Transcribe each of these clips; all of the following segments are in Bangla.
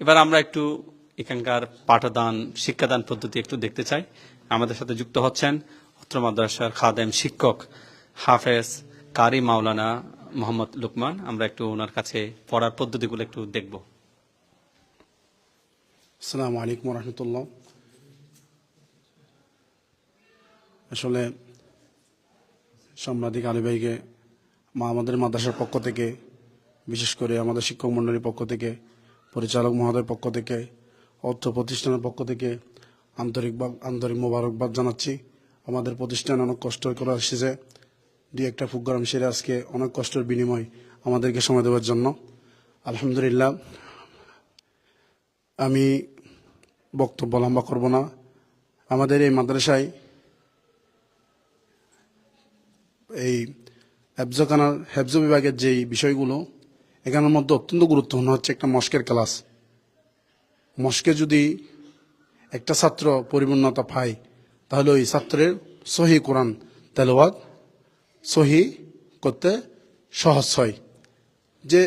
এবার আমরা একটু এখানকার পাঠদান, শিক্ষাদান পদ্ধতি একটু দেখতে চাই। আমাদের সাথে যুক্ত হচ্ছেন উত্তর মাদ্রাসার খাদেম শিক্ষক হাফেজ কারি মাওলানা মোহাম্মদ লুকমান। আমরা একটু ওনার কাছে পড়ার পদ্ধতিগুলো একটু দেখব। আসসালামু আলাইকুম রহমতুল্লাহ। আসলে সাংবাদিক আলী ভাইকে মা আমাদের মাদ্রাসার পক্ষ থেকে, বিশেষ করে আমাদের শিক্ষক মণ্ডলীর পক্ষ থেকে পরিচালক মহোদয়ের পক্ষ থেকে, অর্থ প্রতিষ্ঠানের পক্ষ থেকে আন্তরিক আন্তরিক মোবারকবাদ জানাচ্ছি। আমাদের প্রতিষ্ঠান অনেক কষ্ট করে এসেছে দুই একটা প্রোগ্রাম সেরে আজকে অনেক কষ্টের বিনিময় আমাদেরকে সময় দেওয়ার জন্য। আলহামদুলিল্লাহ, আমি বক্তব্য লম্বা করব না। আমাদের এই মাদ্রাসায় এই হেফজখানার হেফজ বিভাগের যেই বিষয়গুলো এখানের মধ্যে অত্যন্ত গুরুত্বপূর্ণ হচ্ছে একটা মস্কের ক্লাস। মস্কে যদি একটা ছাত্র পরিপূর্ণতা পায়, তাহলে ওই ছাত্রের সহি কোরআন তেলাওয়াত সহি করতে সহজ হয়। যে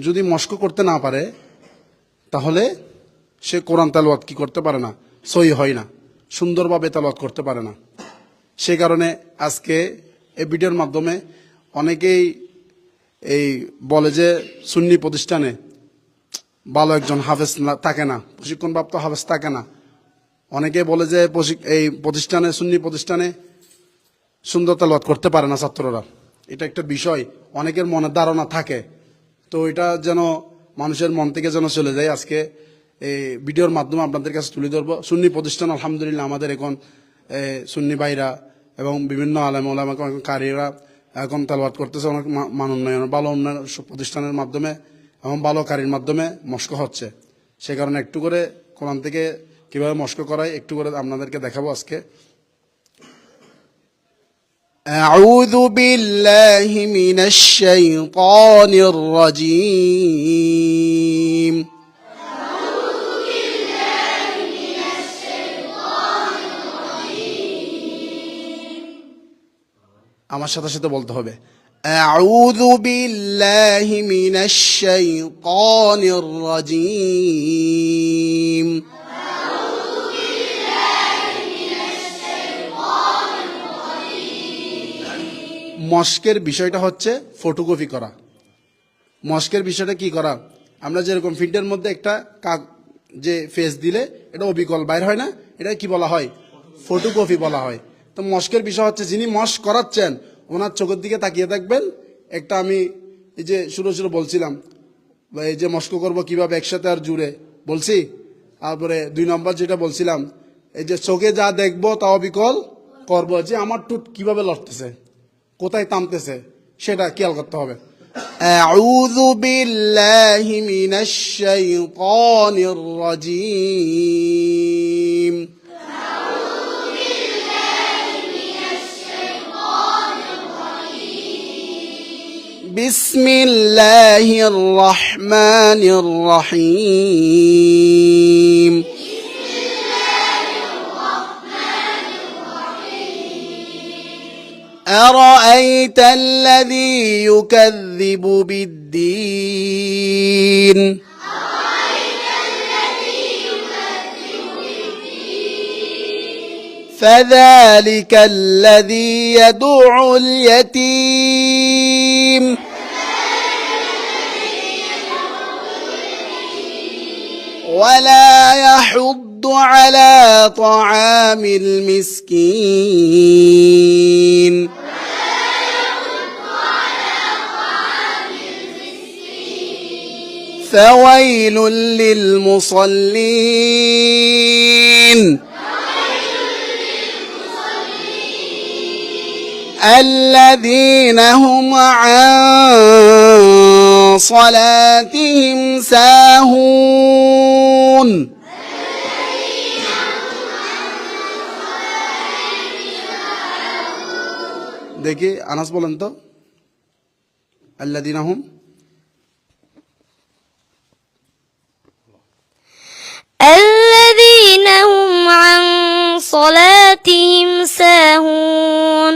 যদি মস্ক করতে না পারে, তাহলে সে কোরআন তালওয়াত কি করতে পারে না? সই হয় না। সুন্দরভাবে তালওয়াত করতে পারে না। সে কারণে আজকে এই ভিডিওর মাধ্যমে অনেকেই এই বলে যে সুন্নি প্রতিষ্ঠানে ভালো একজন হাফেজ থাকে না। প্রশিক্ষণপ্রাপ্ত হাফেজ থাকে না। অনেকে বলে যে এই প্রতিষ্ঠানে, সুন্নি প্রতিষ্ঠানে সুন্দর তালওয়াত করতে পারে না ছাত্ররা। এটা একটা বিষয়। অনেকের মনে ধারণা থাকে। তো এটা যেন মানুষের মন থেকে যেন চলে যায়। আজকে এই ভিডিওর মাধ্যমে আপনাদের কাছে তুলে ধরবো। সুন্নি প্রতিষ্ঠান, আলহামদুলিল্লাহ, আমাদের এখন সুন্নি ভাইরা এবং বিভিন্ন আলেম ওলামা কারিরা এখন তালবাদ করতেছে অনেক মা- মান উন্নয়ন ভালো উন্নয়ন স- প্রতিষ্ঠানের মাধ্যমে এবং ভালো কারির মাধ্যমে মস্ক হচ্ছে সে কারণে একটু করে কোরআন থেকে কিভাবে মস্ক করায় একটু করে আপনাদেরকে দেখাবো আজকে أعوذ بالله من الشيطان الرجيم আমার সাথে সাথে বলতে হবে أعوذ بالله من الشيطان الرجيم মস্কের বিষয়টা হচ্ছে ফটোকপি করা মস্কের বিষয়টা কি করা আমরা যেরকম ফিল্ডের মধ্যে একটা কাক যে ফেস দিলে এটা অবিকল বাইর হয় না এটা কি বলা হয় ফটোকপি বলা হয় তো মস্কের বিষয় হচ্ছে যিনি মস্ক করাচ্ছেন ওনার চোখের দিকে তাকিয়ে থাকবেন একটা আমি এই যে শুরু শুরু বলছিলাম বা এই যে মস্ক করব কিভাবে একসাথে আর জুড়ে বলছি তারপরে দুই নম্বর যেটা বলছিলাম এই যে চোখে যা দেখবো তা অবিকল করবো যে আমার টুট কিভাবে লড়তেছে কোথায় থামতেছে সেটা খেয়াল করতে হবে أعوذ بالله من الشيطان الرجيم بسم الله الرحمن الرحيم. أرأيت الذي يكذب بالدين؟ فذلك الذي يدع اليتيم. ولا يحض على طعام المسكين. فويل للمصلين. الذين هم عن صلاتهم ساهون দেখি আনাস বলেন তো আল্লাদিন আহম الذين هم عن صلاتهم ساهون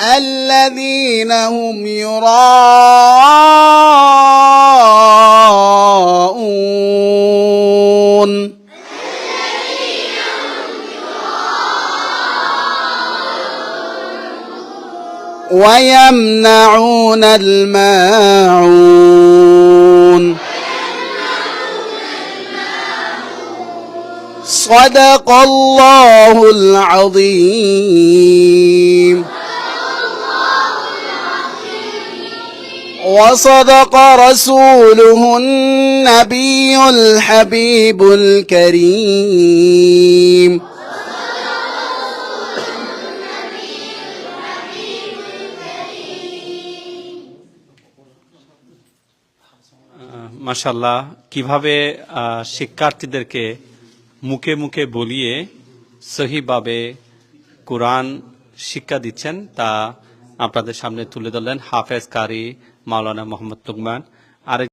الذين هم يراءون. ويمنعون الماعون. صدق الله العظيم. وصدق رسوله النبي الحبيب الكريم মাশাল্লাহ কিভাবে আহ, শিক্ষার্থীদেরকে মুখে মুখে বলিয়ে সহিভাবে কোরআন শিক্ষা দিচ্ছেন তা আপনাদের সামনে তুলে ধরলেন হাফেজ কারি মাওলানা মোহাম্মদ তুকমান আরেক